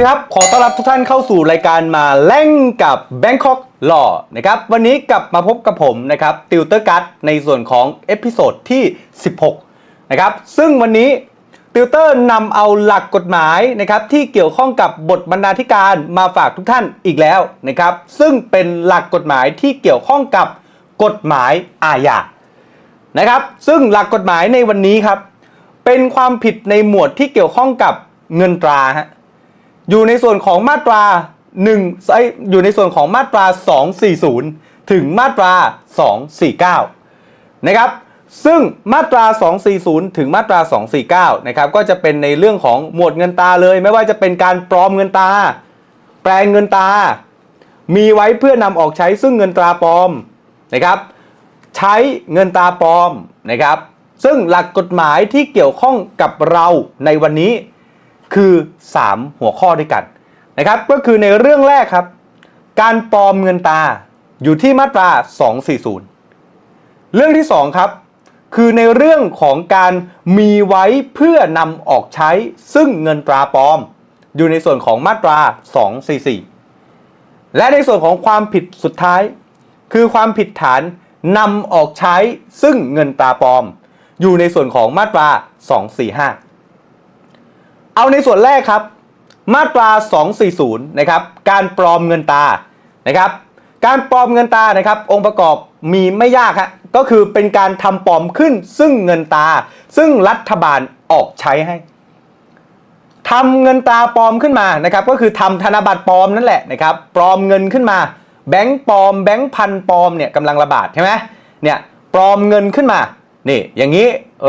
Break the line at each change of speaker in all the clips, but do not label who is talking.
ดีครับ ขอต้อนรับทุกท่านเข้าสู่รายการมาแล่งกับ Bangkok Law นะครับ วันนี้กลับมาพบกับผมนะครับติวเตอร์กัตในส่วนของเอพิโซดที่ 16 นะครับ ซึ่งวันนี้ติวเตอร์นำเอาหลักกฎหมายนะครับที่เกี่ยวข้องกับบทบรรณาธิการมาฝากทุกท่านอีกแล้วนะครับ ซึ่งเป็นหลักกฎหมายที่เกี่ยวข้องกับกฎหมายอาญานะครับ ซึ่งหลักกฎหมายในวันนี้ครับ เป็นความผิดในหมวดที่เกี่ยวข้องกับเงินตราฮะ อยู่ในส่วนของมาตรา1เอ้ยอยู่ในส่วนของมาตรา 240 ถึงมาตรา 249 นะครับ ซึ่งมาตรา 240 ถึงมาตรา 249 นะครับ ก็จะเป็นในเรื่องของหมวดเงินตาเลย ไม่ว่าจะเป็นการปลอมเงินตา แปลงเงินตา มีไว้เพื่อนำออกใช้ซึ่งเงินตราปลอมนะครับ ใช้เงินตาปลอมนะครับ ซึ่งหลักกฎหมายที่เกี่ยวข้องกับเราในวันนี้ คือ 3 หัวข้อด้วยกันนะครับ ก็คือในเรื่องแรกครับ การปลอมเงินตาอยู่ที่มาตรา 240 เรื่องที่ 2 ครับ คือในเรื่องของการมีไว้เพื่อนำออกใช้ซึ่งเงินตราปลอม อยู่ในส่วนของมาตรา 244 และในส่วนของความผิดสุดท้าย คือความผิดฐานนำออกใช้ซึ่งเงินตราปลอม อยู่ในส่วนของมาตรา 245 เอาในส่วนแรกครับ มาตรา 240 นะครับ การปลอมเงินตานะครับ การปลอมเงินตานะครับ องค์ประกอบมีไม่ยากฮะก็คือเป็นการทำปลอมขึ้นซึ่งเงินตา ซึ่งรัฐบาลออกใช้ให้ทำเงินตาปลอมขึ้นมานะครับ ก็คือทำธนบัตรปลอมนั่นแหละนะครับ ปลอมเงินขึ้นมา แบงค์ปลอมแบงค์พันปลอมเนี่ยกำลังระบาดใช่ไหมเนี่ยปลอมเงินขึ้นมานี่อย่างนี้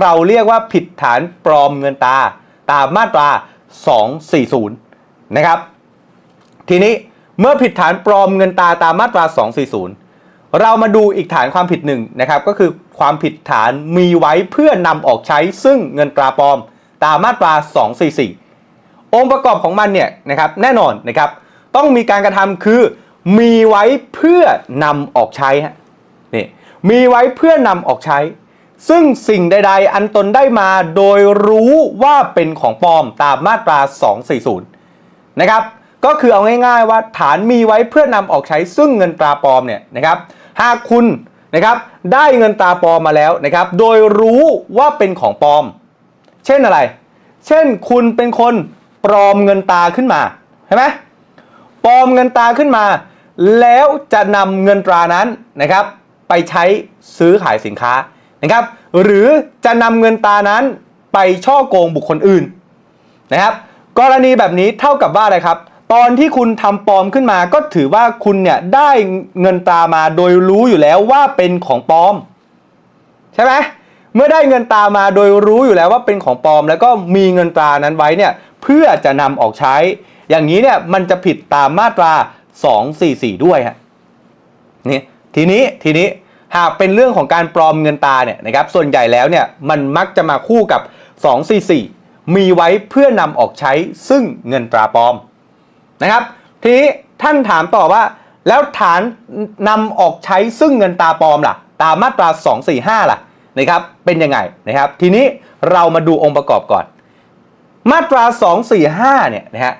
เราเรียกว่าผิดฐานปลอมเงินตา ตามมาตรา 240 นะครับ ทีนี้เมื่อผิดฐานปลอมเงินตาตามมาตรา 240 เรามาดูอีกฐานความผิดหนึ่งนะครับ ก็คือความผิดฐานมีไว้เพื่อนำออกใช้ซึ่งเงินตราปลอม ตามมาตรา 244 องค์ประกอบของมันเนี่ยนะครับแน่นอนนะครับ ต้องมีการกระทำคือมีไว้เพื่อนำออกใช้ฮะนี่มีไว้เพื่อนำออกใช้ ซึ่งสิ่งใด ๆ อันตนได้มาโดยรู้ว่าเป็นของปลอมตามมาตรา 240 นะครับ ก็คือเอาง่ายๆว่าฐานมีไว้เพื่อนำออกใช้ซึ่งเงินตราปลอมเนี่ยนะครับ หากคุณนะครับได้เงินตราปลอมมาแล้วนะครับ โดยรู้ว่าเป็นของปลอม เช่นอะไร เช่นคุณเป็นคนปลอมเงินตาขึ้นมาใช่ไหมปลอมเงินตาขึ้นมา แล้วจะนำเงินตรานั้นนะครับ ไปใช้ซื้อขายสินค้า นะครับหรือจะนำเงินตานั้นไปช่อโกงบุคคลอื่นนะครับกรณีแบบนี้เท่ากับว่าอะไรครับ ตอนที่คุณทำปลอมขึ้นมาก็ถือว่าคุณเนี่ยได้เงินตามาโดยรู้อยู่แล้วว่าเป็นของปลอม ใช่ไหมเมื่อได้เงินตามาโดยรู้อยู่แล้วว่าเป็นของปลอม แล้วก็มีเงินตานั้นไว้เนี่ยเพื่อจะนำออกใช้ อย่างนี้เนี่ยมันจะผิดตามมาตรา 244 ด้วยฮะนี่ทีนี้ทีนี้ หากเป็นเรื่องของการปลอมเงินตาเนี่ยนะครับส่วนใหญ่แล้วเนี่ยมันมักจะมาคู่กับ 244 มีไว้เพื่อนำออกใช้ซึ่งเงินตราปลอมนะครับทีนี้ท่านถามต่อว่า แล้วฐานนำออกใช้ซึ่งเงินตาปลอมล่ะ ตามมาตรา 245 ล่ะนะครับเป็นยังไงนะครับ ทีนี้เรามาดูองค์ประกอบก่อน มาตรา 245 เนี่ยนะฮะ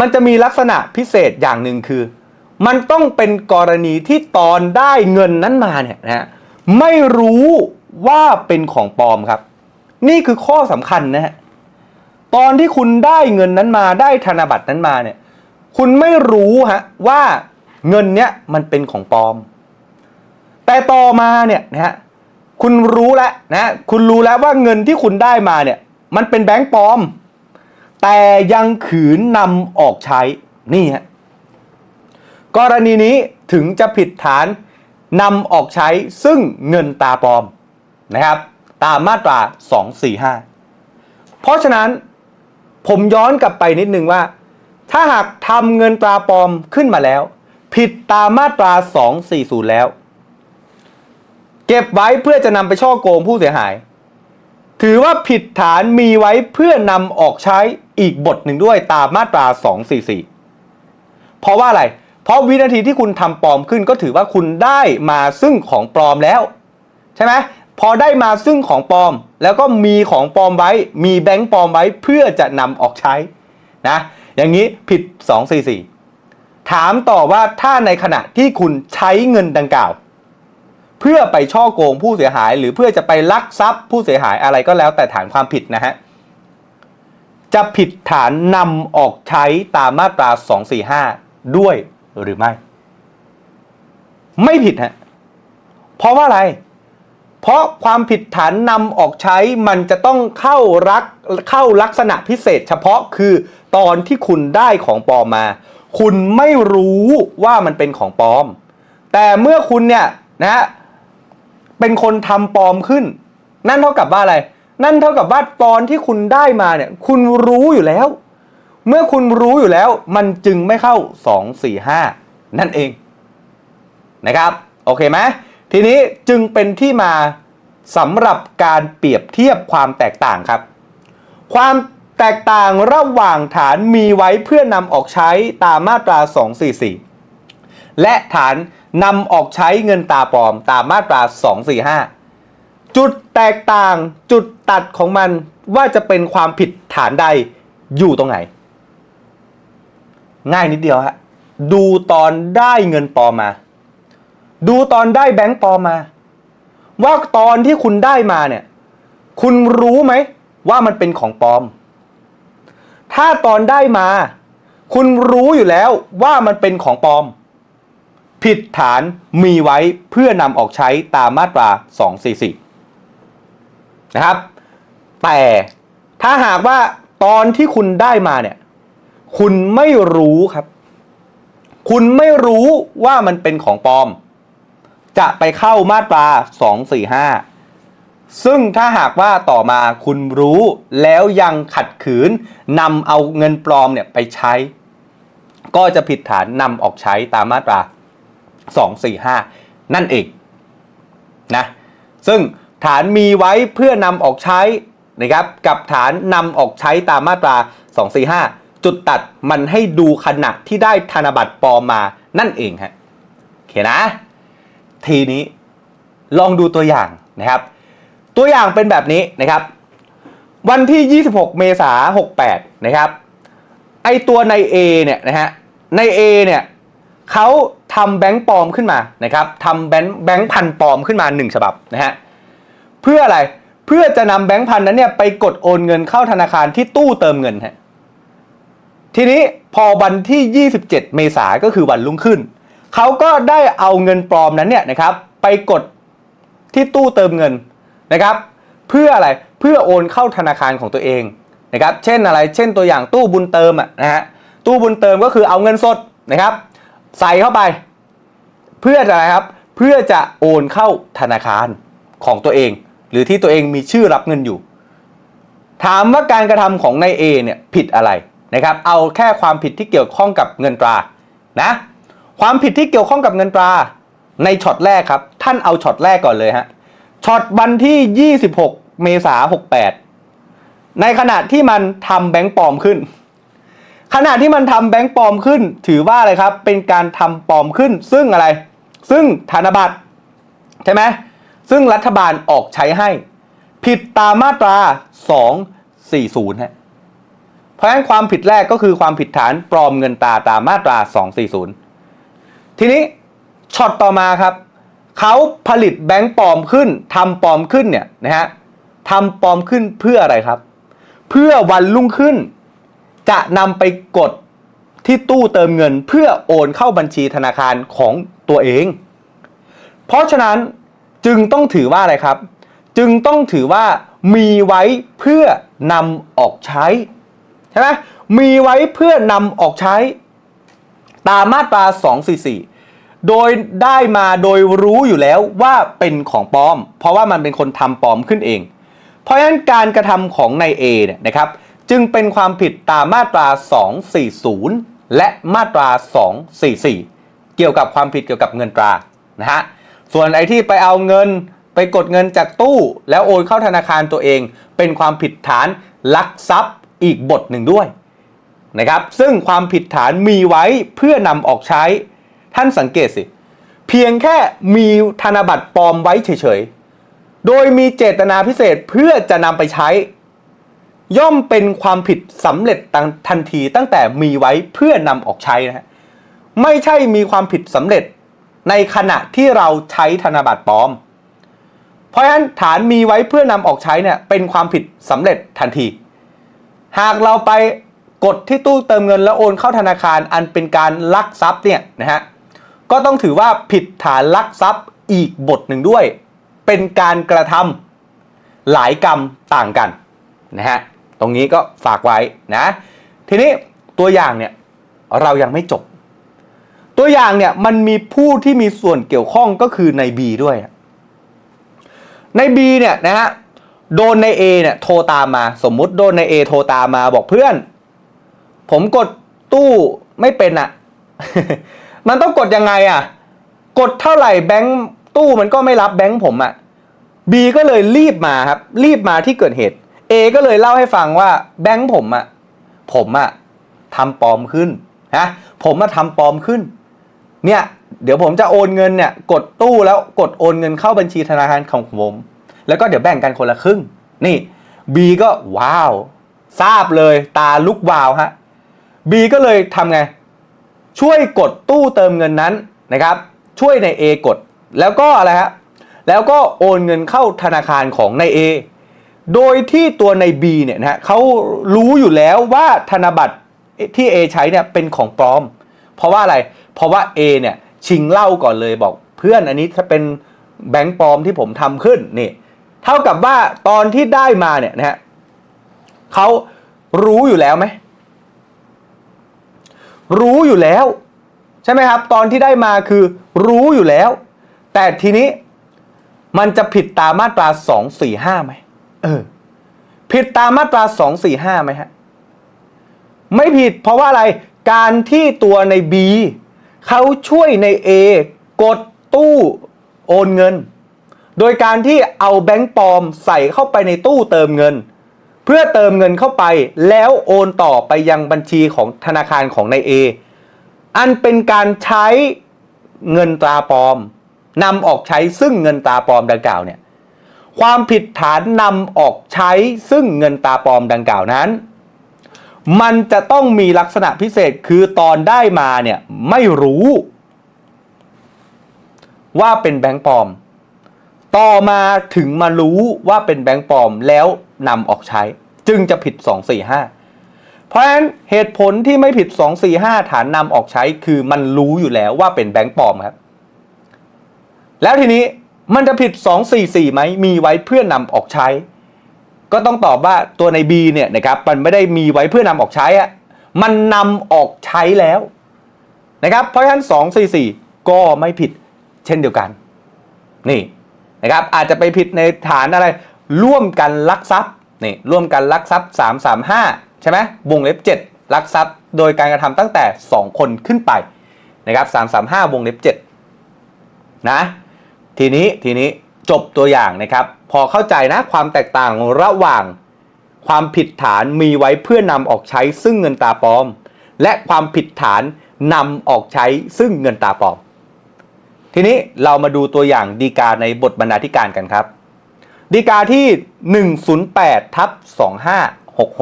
มันจะมีลักษณะพิเศษอย่างหนึ่งคือ มันต้องเป็นกรณีที่ตอนได้เงินนั้นมาเนี่ยนะฮะไม่รู้ว่าเป็นของปลอมครับ นี่คือข้อสำคัญนะฮะตอนที่คุณได้เงินนั้นมาได้ธนบัตรนั้นมาเนี่ย คุณไม่รู้ฮะว่าเงินเนี้ยมันเป็นของปลอม แต่ต่อมาเนี่ยนะฮะคุณรู้แล้วนะคุณรู้แล้วว่าเงินที่คุณได้มาเนี่ย มันเป็นแบงก์ปลอม แต่ยังขืนนำออกใช้นี่ฮะ กรณีนี้ถึงจะผิดฐานนำออกใช้ซึ่งเงินตาปลอมนะครับ ตามมาตรา 245 เพราะฉะนั้นผมย้อนกลับไปนิดนึงว่า ถ้าหากทำเงินตราปลอมขึ้นมาแล้ว ผิดตามมาตรา 240 แล้ว เก็บไว้เพื่อจะนำไปช่อโกงผู้เสียหาย ถือว่าผิดฐานมีไว้เพื่อนำออกใช้อีกบทหนึ่งด้วยตามมาตรา 244 เพราะว่าอะไร เพราะวินาทีที่คุณทำปลอมขึ้นก็ถือว่าคุณได้มาซึ่งของปลอมแล้ว ใช่ไหมพอได้มาซึ่งของปลอม แล้วก็มีของปลอมไว้ มีแบงค์ปลอมไว้เพื่อจะนำออกใช้นะอย่างนี้ผิด 244 ถามต่อว่าถ้าในขณะที่คุณใช้เงินดังกล่าว เพื่อไปช่อโกงผู้เสียหาย หรือเพื่อจะไปลักทรัพย์ผู้เสียหายอะไรก็แล้วแต่ฐานความผิดนะฮะจะผิดฐานนำออกใช้ตามมาตรา 245 ด้วย หรือไม่ ไม่ผิดฮะเพราะว่าอะไร เพราะความผิดฐานนำออกใช้มันจะต้องเข้ารักเข้าลักษณะพิเศษ เฉพาะคือตอนที่คุณได้ของปลอมมา คุณไม่รู้ว่ามันเป็นของปลอม แต่เมื่อคุณเนี่ยนะฮะเป็นคนทำปลอมขึ้น นั่นเท่ากับว่าอะไร นั่นเท่ากับว่าตอนที่คุณได้มาเนี่ย คุณรู้อยู่แล้ว เมื่อคุณรู้อยู่แล้วมันจึงไม่เข้า 2 4 5 นั่นเองนะครับ โอเคไหมทีนี้จึงเป็นที่มาสำหรับการเปรียบเทียบความแตกต่างครับ ความแตกต่างระหว่างฐานมีไว้เพื่อนำออกใช้ตามมาตรา 244 และฐานนำออกใช้เงินตาปลอมตามมาตรา 245 จุดแตกต่างจุดตัดของมันว่าจะเป็นความผิดฐานใดอยู่ตรงไหน ง่ายนิดเดียวฮะดูตอนได้เงินปลอมมา ดูตอนได้แบงค์ปลอมมา ว่าตอนที่คุณได้มาเนี่ย คุณรู้ไหมว่ามันเป็นของปลอม ถ้าตอนได้มา คุณรู้อยู่แล้วว่ามันเป็นของปลอม ผิดฐานมีไว้เพื่อนำออกใช้ตามมาตรา 244 นะครับ แต่ถ้าหากว่าตอนที่คุณได้มาเนี่ย คุณไม่รู้ครับ คุณไม่รู้ว่ามันเป็นของปลอม จะไปเข้ามาตรา245ซึ่งถ้าหากว่าต่อมาคุณรู้แล้วยังขัดขืนนำเอาเงินปลอมเนี่ยไปใช้ ก็จะผิดฐานนำออกใช้ตามมาตรา 245 นั่นเองนะซึ่งฐานมีไว้เพื่อนำออกใช้นะครับกับฐานนำออกใช้ตามมาตรา 245 จุดตัดมันให้ดูขณะที่ได้ธนบัตรปลอมมานั่นเองฮะโอเคนะ ทีนี้ลองดูตัวอย่างนะครับ ตัวอย่างเป็นแบบนี้นะครับ วันที่ 26 เมษายน68 นะครับ ไอตัวใน A เนี่ยนะฮะใน A เนี่ยเขาทำแบงค์ปลอมขึ้นมานะครับทำแบงค์แบงค์พันปลอมขึ้นมา 1 ฉบับนะฮะเพื่ออะไรเพื่อจะนำแบงค์พันนั้นเนี่ยไปกดโอนเงินเข้าธนาคารที่ตู้เติมเงินฮะ ทีนี้พอวันที่ 27 เมษายนก็คือวันรุ่งขึ้น เขาก็ได้เอาเงินปลอมนั้นเนี่ยนะครับ ไปกดที่ตู้เติมเงินนะครับ เพื่ออะไรเพื่อโอนเข้าธนาคารของตัวเองนะครับ เช่นอะไร เช่นตัวอย่างตู้บุญเติมอะนะฮะตู้บุญเติมก็คือเอาเงินสดนะครับ ใส่เข้าไป เพื่ออะไรครับ เพื่อจะโอนเข้าธนาคารของตัวเอง หรือที่ตัวเองมีชื่อรับเงินอยู่ ถามว่าการกระทำของนายเอเนี่ยผิดอะไร นะครับเอาแค่ความผิดที่เกี่ยวข้องกับเงินตรานะความผิดที่เกี่ยวข้องกับเงินตราในช็อตแรกครับท่านเอาช็อตแรกก่อนเลยฮะช็อตวันที่ 26 เมษายน68 ในขณะที่มันทำแบงค์ปลอมขึ้น ขณะที่มันทำแบงค์ปลอมขึ้น ถือว่าอะไรครับ เป็นการทำปลอมขึ้น ซึ่งอะไร ซึ่งธนบัตรใช่ไหมซึ่งรัฐบาลออกใช้ให้ ผิดตามมาตรา 240ฮะ เพราะฉะนั้นความผิดแรกก็คือความผิดฐานปลอมเงินตราตามมาตรา 240 ทีนี้ช็อตต่อมาครับเขาผลิตแบงค์ปลอมขึ้นทำปลอมขึ้นเนี่ยนะฮะทำปลอมขึ้นเพื่ออะไรครับ เพื่อวันรุ่งขึ้น จะนำไปกดที่ตู้เติมเงินเพื่อโอนเข้าบัญชีธนาคารของตัวเอง เพราะฉะนั้นจึงต้องถือว่าอะไรครับ จึงต้องถือว่ามีไว้เพื่อนำออกใช้ ใช่ไหมมีไว้เพื่อนำออกใช้ ตามมาตรา 244 โดยได้มาโดยรู้อยู่แล้วว่าเป็นของปลอม เพราะว่ามันเป็นคนทำปลอมขึ้นเอง เพราะฉะนั้นการกระทำของนายเอเนี่ยนะครับ จึงเป็นความผิดตามมาตรา 240 และมาตรา 244 เกี่ยวกับความผิดเกี่ยวกับเงินตรานะฮะส่วนไอ้ที่ไปเอาเงินไปกดเงินจากตู้ แล้วโอนเข้าธนาคารตัวเอง เป็นความผิดฐานลักทรัพย์ อีกบทหนึ่งด้วยนะครับซึ่งความผิดฐานมีไว้เพื่อนำออกใช้ท่านสังเกตสิ เพียงแค่มีธนบัตรปลอมไว้เฉยๆ โดยมีเจตนาพิเศษเพื่อจะนำไปใช้ ย่อมเป็นความผิดสำเร็จทันทีตั้งแต่มีไว้เพื่อนำออกใช้นะฮะไม่ใช่มีความผิดสำเร็จในขณะที่เราใช้ธนบัตรปลอม เพราะฉะนั้นฐานมีไว้เพื่อนำออกใช้เนี่ยเป็นความผิดสำเร็จทันที หากเราไปกดที่ตู้เติมเงินแล้วโอนเข้าธนาคารอันเป็นการลักทรัพย์เนี่ยนะฮะก็ต้องถือว่าผิดฐานลักทรัพย์อีกบทหนึ่งด้วย เป็นการกระทำหลายกรรมต่างกันนะฮะตรงนี้ก็ฝากไว้นะทีนี้ตัวอย่างเนี่ยเรายังไม่จบ ตัวอย่างเนี่ยมันมีผู้ที่มีส่วนเกี่ยวข้องก็คือใน B ด้วยใน B เนี่ยนะฮะ โดนใน A เนี่ยโทรตามมา สมมุติโดนใน A โทรตามมาบอกเพื่อน ผมกดตู้ไม่เป็นอะมันต้องกดยังไงอะกดเท่าไหร่แบงค์ตู้มันก็ไม่รับแบงค์ผมอะ B ก็เลยรีบมาครับ รีบมาที่เกิดเหตุ A ก็เลยเล่าให้ฟังว่าแบงค์ผมอะผมอะทำปลอมขึ้นนะผมมาทำปลอมขึ้น เนี่ย เดี๋ยวผมจะโอนเงินเนี่ย กดตู้แล้วกดโอนเงินเข้าบัญชีธนาคารของผม แล้วก็เดี๋ยวแบ่งกันคนละครึ่ง นี่ B ก็ว้าว ทราบเลยตาลุกวาวฮะ B ก็เลยทำไง ช่วยกดตู้เติมเงินนั้นนะครับ ช่วยใน A กด แล้วก็อะไรฮะ แล้วก็โอนเงินเข้าธนาคารของใน A โดยที่ตัวใน B เนี่ยนะฮะเขารู้อยู่แล้วว่าธนบัตรที่ A ใช้เนี่ยเป็นของปลอม เพราะว่าอะไร เพราะว่า A เนี่ยชิงเล้าก่อนเลยบอก เพื่อนอันนี้ถ้าเป็นแบงค์ปลอมที่ผมทำขึ้นนี่ เท่ากับว่าตอนที่ได้มาเนี่ยนะฮะเขารู้อยู่แล้วไหม รู้อยู่แล้ว ใช่ไหมครับ ตอนที่ได้มาคือรู้อยู่แล้ว แต่ทีนี้มันจะผิดตามมาตราสองสี่ห้าไหมเออ ผิดตามมาตราสองสี่ห้าไหมฮะ ไม่ผิดเพราะว่าอะไร การที่ตัวใน B เขาช่วยใน A กดตู้โอนเงิน โดยการที่เอาแบงค์ปลอมใส่เข้าไปในตู้เติมเงิน เพื่อเติมเงินเข้าไปแล้วโอนต่อไปยังบัญชีของธนาคารของใน A อันเป็นการใช้เงินตราปลอมนำออกใช้ซึ่งเงินตราปลอมดังกล่าวเนี่ยความผิดฐานนำออกใช้ซึ่งเงินตราปลอมดังกล่าวนั้น มันจะต้องมีลักษณะพิเศษคือตอนได้มาเนี่ยไม่รู้ ว่าเป็นแบงค์ปลอม ต่อมาถึงมารู้ว่าเป็นแบงค์ปลอมแล้วนำออกใช้ จึงจะผิด 245 เพราะฉะนั้นเหตุผลที่ไม่ผิด 245 ฐานนำออกใช้คือมันรู้อยู่แล้วว่าเป็นแบงค์ปลอมครับ แล้วทีนี้มันจะผิด 244ไหมมีไว้เพื่อนำออกใช้ ก็ต้องตอบว่าตัวใน B เนี่ยนะครับมันไม่ได้มีไว้เพื่อนำออกใช้อะมันนำออกใช้แล้วนะครับเพราะฉะนั้น 244 ก็ไม่ผิดเช่นเดียวกัน นี่ นะครับอาจจะไปผิดในฐานอะไร ร่วมกันลักทรัพย์นี่ร่วมกันลักทรัพย์ 335 ใช่ไหมวงเล็บ 7 ลักทรัพย์ โดยการกระทำตั้งแต่ 2 คนขึ้นไปนะครับ335 วงเล็บ 7 นะ ทีนี้ทีนี้จบตัวอย่างนะครับ พอเข้าใจนะความแตกต่างระหว่างความผิดฐานมีไว้เพื่อนำออกใช้ซึ่งเงินตาปลอม และความผิดฐานนำออกใช้ซึ่งเงินตาปลอม ทีนี้เรามาดูตัวอย่างดีกาในบทบรรณาธิการกันครับ ดีกาที่ 108ทับ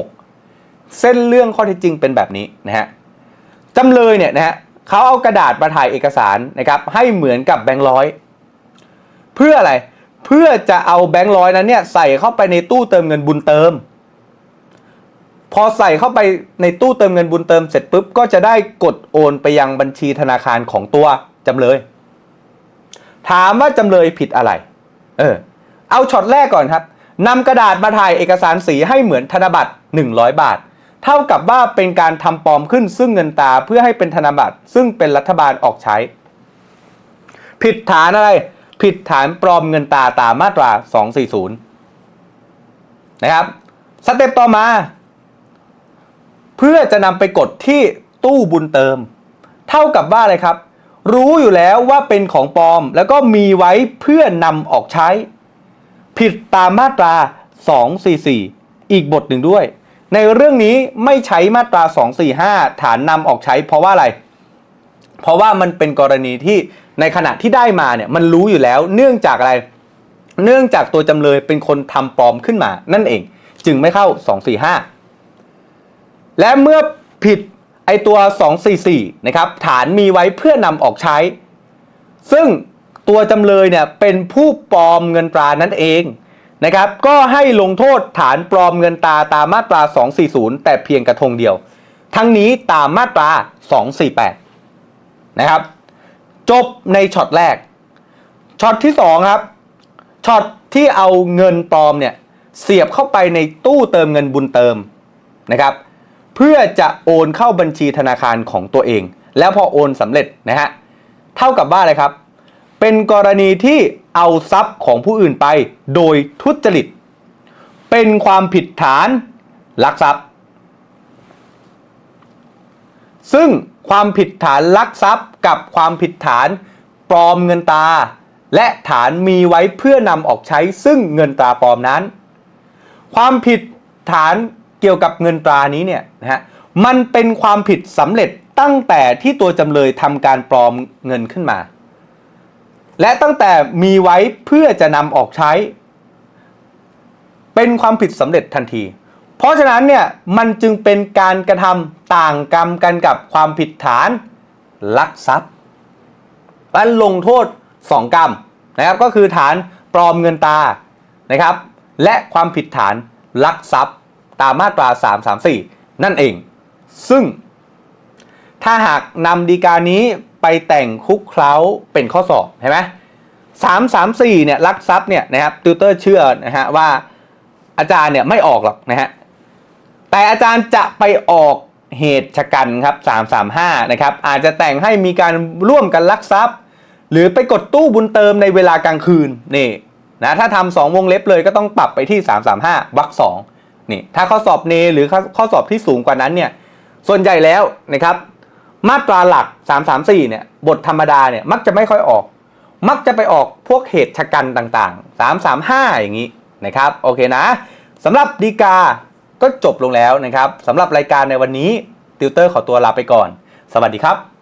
2566 เส้นเรื่องข้อเท็จจริงเป็นแบบนี้นะฮะจำเลยเนี่ยนะฮะเขาเอากระดาษมาถ่ายเอกสารนะครับให้เหมือนกับแบงค์ร้อย เพื่ออะไรเพื่อจะเอาแบงค์ร้อยนั้นเนี่ยใส่เข้าไปในตู้เติมเงินบุญเติม พอใส่เข้าไปในตู้เติมเงินบุญเติมเสร็จปุ๊บก็จะได้กดโอนไปยังบัญชีธนาคารของตัวจำเลย ถามว่าจำเลยผิดอะไร เออ เอาช็อตแรกก่อนครับนำกระดาษมาถ่ายเอกสารสีให้เหมือนธนบัตร 100 บาท เท่ากับว่าเป็นการทำปลอมขึ้นซึ่งเงินตาเพื่อให้เป็นธนบัตร ซึ่งเป็นรัฐบาลออกใช้ ผิดฐานอะไร ผิดฐานปลอมเงินตาตามมาตรา 240 นะครับสเต็ปต่อมา เพื่อจะนำไปกดที่ตู้บุญเติม เท่ากับว่าอะไรครับ รู้อยู่แล้วว่าเป็นของปลอม แล้วก็มีไว้เพื่อนำออกใช้ ผิดตามมาตรา 244 อีกบทหนึ่งด้วย ในเรื่องนี้ไม่ใช้มาตรา 245 ฐานนำออกใช้ เพราะว่าอะไร เพราะว่ามันเป็นกรณีที่ในขณะที่ได้มาเนี่ยมันรู้อยู่แล้ว เนื่องจากอะไร เนื่องจากตัวจำเลยเป็นคนทำปลอมขึ้นมา นั่นเอง จึงไม่เข้า 245 และเมื่อผิด ไอตัว 244 นะครับ ฐานมีไว้เพื่อนำออกใช้ ซึ่งตัวจำเลยเนี่ยเป็นผู้ปลอมเงินตรานั่นเองนะครับ ก็ให้ลงโทษฐานปลอมเงินตราตามมาตรา 240 แต่เพียงกระทงเดียว ทั้งนี้ตามมาตรา 248 นะครับ จบในช็อตแรก ช็อตที่ 2 ครับ ช็อตที่เอาเงินปลอมเนี่ยเสียบเข้าไปในตู้เติมเงินบุญเติมนะครับ เพื่อจะโอนเข้าบัญชีธนาคารของตัวเอง แล้วพอโอนสำเร็จนะฮะเท่ากับว่าอะไรครับ เป็นกรณีที่เอาทรัพย์ของผู้อื่นไป โดยทุจริต เป็นความผิดฐานลักทรัพย์ ซึ่งความผิดฐานลักทรัพย์ กับความผิดฐานปลอมเงินตา และฐานมีไว้เพื่อนำออกใช้ซึ่งเงินตราปลอมนั้น ความผิดฐาน เกี่ยวกับเงินตรานี้เนี่ยนะฮะมันเป็นความผิดสำเร็จตั้งแต่ที่ตัวจำเลยทำการปลอมเงินขึ้นมา และตั้งแต่มีไว้เพื่อจะนำออกใช้ เป็นความผิดสำเร็จทันที เพราะฉะนั้นเนี่ยมันจึงเป็นการกระทำต่างกรรมกันกับความผิดฐานลักทรัพย์มันลงโทษ 2 กรรมนะครับก็คือฐานปลอมเงินตรานะครับ และความผิดฐานลักทรัพย์ ตามมาตรา 334 นั่นเอง ซึ่ง ถ้าหากนำดีกานี้ไปแต่งคุกเคล้าเป็นข้อสอบใช่ไหมสามสามสี่เนี่ยลักทรัพย์เนี่ยนะครับติวเตอร์เชื่อนะฮะว่าอาจารย์เนี่ยไม่ออกหรอกนะฮะแต่อาจารย์จะไปออกเหตุชะกันครับ335นะครับอาจจะแต่งให้มีการร่วมกันลักทรัพย์ หรือไปกดตู้บุญเติมในเวลากลางคืนนี่นะถ้าทำสองวงเล็บเลยก็ต้องปรับไปที่335วรรคสอง นี่ถ้าข้อสอบเนหรือข้อสอบที่สูงกว่านั้นเนี่ยส่วนใหญ่แล้วนะครับมาตราหลัก 334เนี่ยบทธรรมดาเนี่ยมักจะไม่ค่อยออก มักจะไปออกพวกเหตุชะกันต่างๆ 335 อย่างนี้นะครับโอเคนะสำหรับดีกาก็จบลงแล้วนะครับสำหรับรายการในวันนี้ติวเตอร์ขอตัวลาไปก่อน สวัสดีครับ